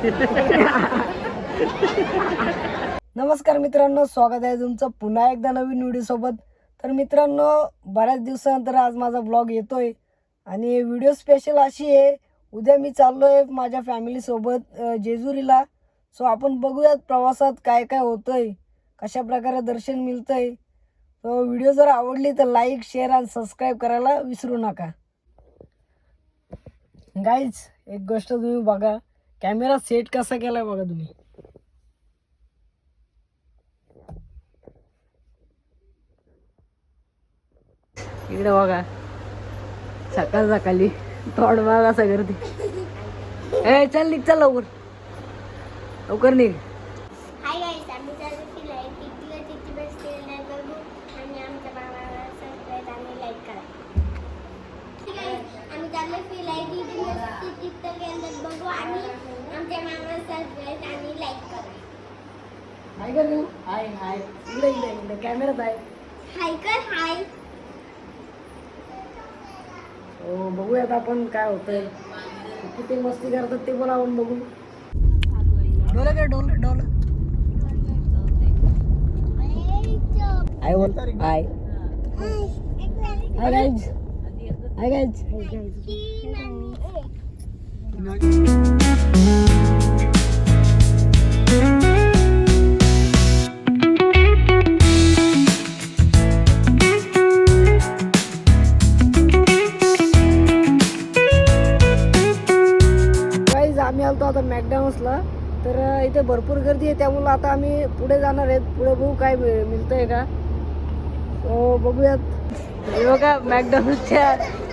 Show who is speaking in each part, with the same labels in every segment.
Speaker 1: नमस्कार मित्रांनो स्वागत आहे तुमचं पुन्हा एकदा नवीन व्हिडिओ सोबत. तर मित्रांनो बऱ्याच दिवसानंतर आज माझा ब्लॉग येतोय. आणि व्हिडिओ स्पेशल अशी आहे उद्या मी चाललो आहे माझ्या फॅमिलीसोबत जेजुरीला. सो आपण बघूयात प्रवासात काय काय होतंय कशा प्रकारे दर्शन मिळतंय. सो व्हिडिओ जर आवडली तर लाईक शेअर आणि सबस्क्राईब करायला विसरू नका. गाईज एक गोष्ट तुम्ही बघा. कॅमेरा सेट कसा केलाय बघा तुम्ही. इकडे बघा. सकाळ सकाळी थोड बघा गर्दी ए चल निघ चल लवकर. लवकर निघ.
Speaker 2: लाईक करा. Guys, आम्ही चाललो फिराय तिथे तिथं गेलं बघू आणि आमच्या मामाला सबस्क्राईब आणि लाईक करा.
Speaker 1: हाय कर तू हाय हाय इकडे इकडे. इकडे कॅमेरात आहे.
Speaker 2: हाय कर हाय
Speaker 1: हो बघूयात आपण काय होतंय. किती मस्ती करतात ते पण आपण बघू. डोलं काय डोलं डोलं. हाय बोल हाय हाय गाईज हाय गाईज आम्ही आलतो आता मॅकडॉनल्ड्सला तर इथे भरपूर गर्दी आहे. त्यामुळं आता आम्ही पुढे जाणार आहेत. पुढे बघू काय मिळ- मिळतंय का. हो बघूयात. हे बघा मॅकडॉनल्ड्सच्या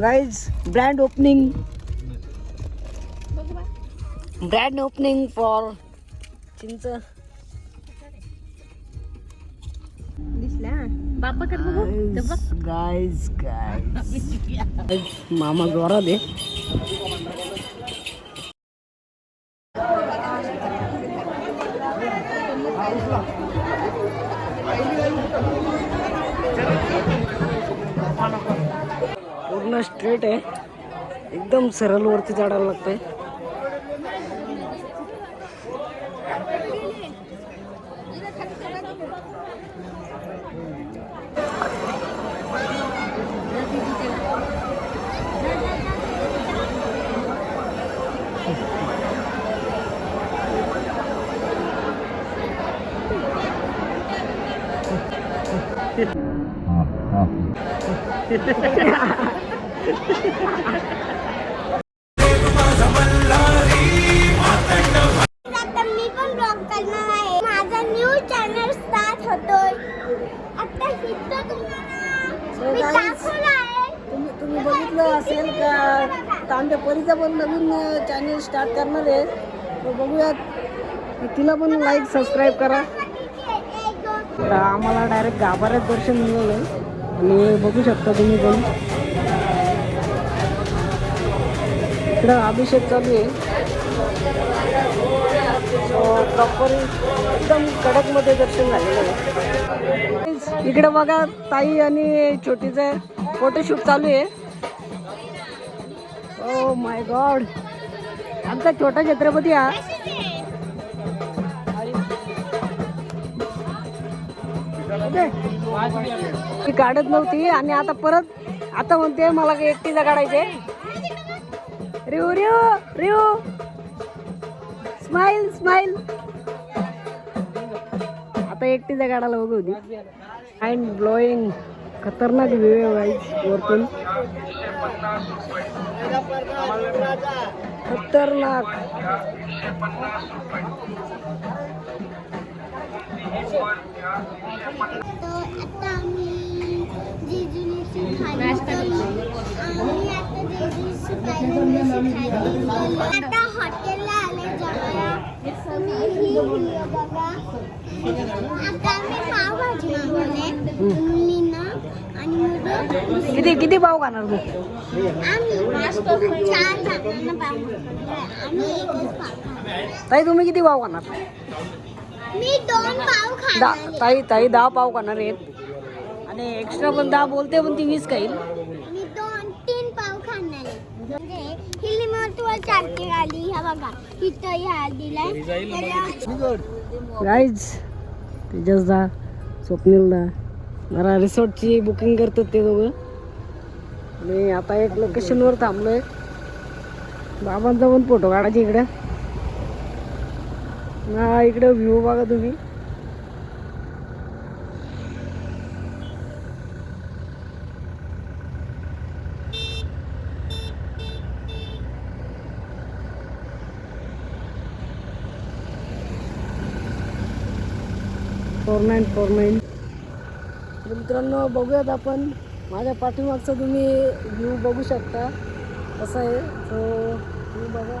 Speaker 1: guys brand opening brand opening for चिंच गाईज गाईज मामा जोरात आहे. पूर्ण स्ट्रेट आहे. एकदम सरळ वरती चढायला लागतंय. तुम्ही तुम्ही बघितलं असेल का? तांबे परीचा पण नवीन चॅनल स्टार्ट करणार आहे. बघूयात. तिला पण लाईक सबस्क्राईब करा. आम्हाला डायरेक्ट गाभाऱ्यात दर्शन मिळालं आणि बघू शकता तुम्ही पण. इकडं अभिषेक चालू आहे. प्रॉपर एकदम कडकमध्ये दर्शन झालेलं आहे. इकडं बघा ताई आणि छोटीचं फोटोशूट चालू आहे. ओ माय गॉड आमचा छोटा छत्रपती हा. ती काढत नव्हती आणि आता परत आता म्हणते मला काही एकटीला काढायचे रिव रिव रिव स्माइल स्माइल आता एकटीच्या गाडाला बघू होती अँड ब्लोईंग खतरनाक व्ह्यू आहे guys वरतून. खतरनाक.
Speaker 2: आता हॉटेलला आले जेवायला ही व्हिडिओ बघा आता आम्ही पावभाजी मागवले मुलींना आणि मुलं
Speaker 1: किती किती पाव खाणार तू
Speaker 2: आम्ही चार जणांना पाव मागवले आम्ही एकच पाव खाणार.
Speaker 1: ताई तुम्ही किती पाव खाणार
Speaker 2: मी दोन पाव खाणार
Speaker 1: ताई ताई दहा पाव खाणार आहेत. आणि एक्स्ट्रा पण दहा बोलते पण ती वीस खाईल.
Speaker 2: मी दोन तीन पाव खाणार आहे. म्हणजे ही लिमोटवर चालते आली ह्या बघा. इथं ह्या दिलाय
Speaker 1: गाईज तेजस दा स्वप्नील दा जरा रिसॉर्टची बुकिंग करतात ते दोघं. आणि आता एक लोकेशनवर थांबलोय. बाबांचा पण फोटो काढायचे इकडे. ना इकडे व्ह्यू बघा तुम्ही. फोर नाईन फोर नाईन मित्रांनो बघूयात आपण. माझ्या पाठीमागचा तुम्ही व्ह्यू बघू शकता. कसं आहे? तो व्ह्यू बघा.